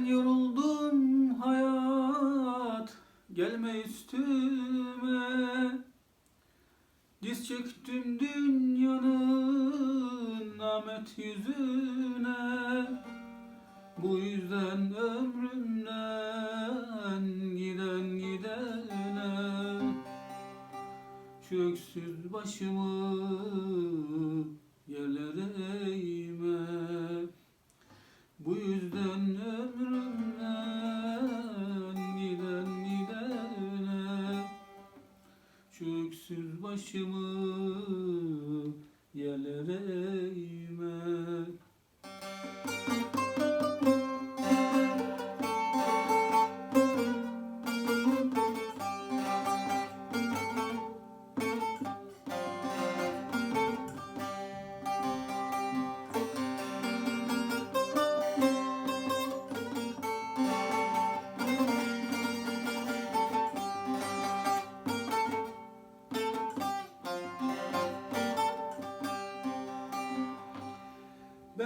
Ben yoruldum hayat gelme üstüme. Diz çektim dünyanın namet yüzüne. Bu yüzden ömrümden giden gidene Şu öksüz başımı yerlere eğme. Bu yüzden ömrümden başımı yerlere eğme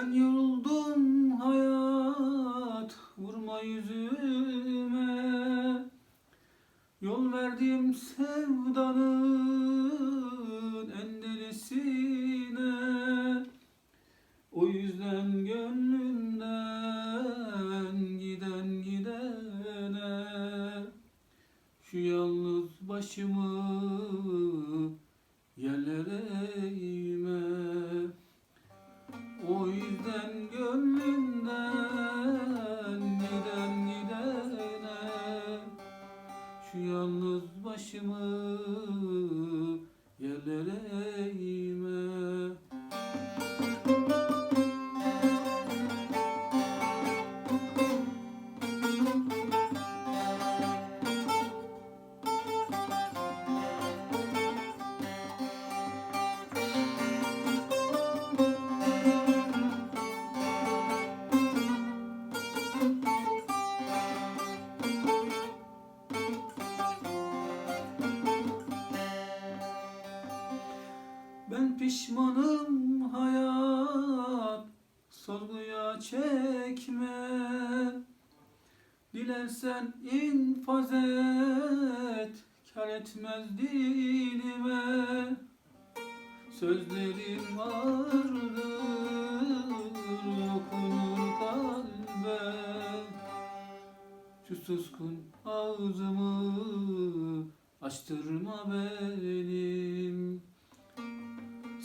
Ben yoruldum hayat vurma yüzüme. Yol verdim sevdanın en delisine O yüzden gönlümden giden gidene Şu yalnız başımı yerlere eğme o yüzden gönlümden giden gidene Şu yalnız başımı pişmanım hayat sorguya çekme. Dilersen infaz et kar etmez dinime. Sözlerim vardır okunur kalbe. Şu suskun ağzımı açtırma benim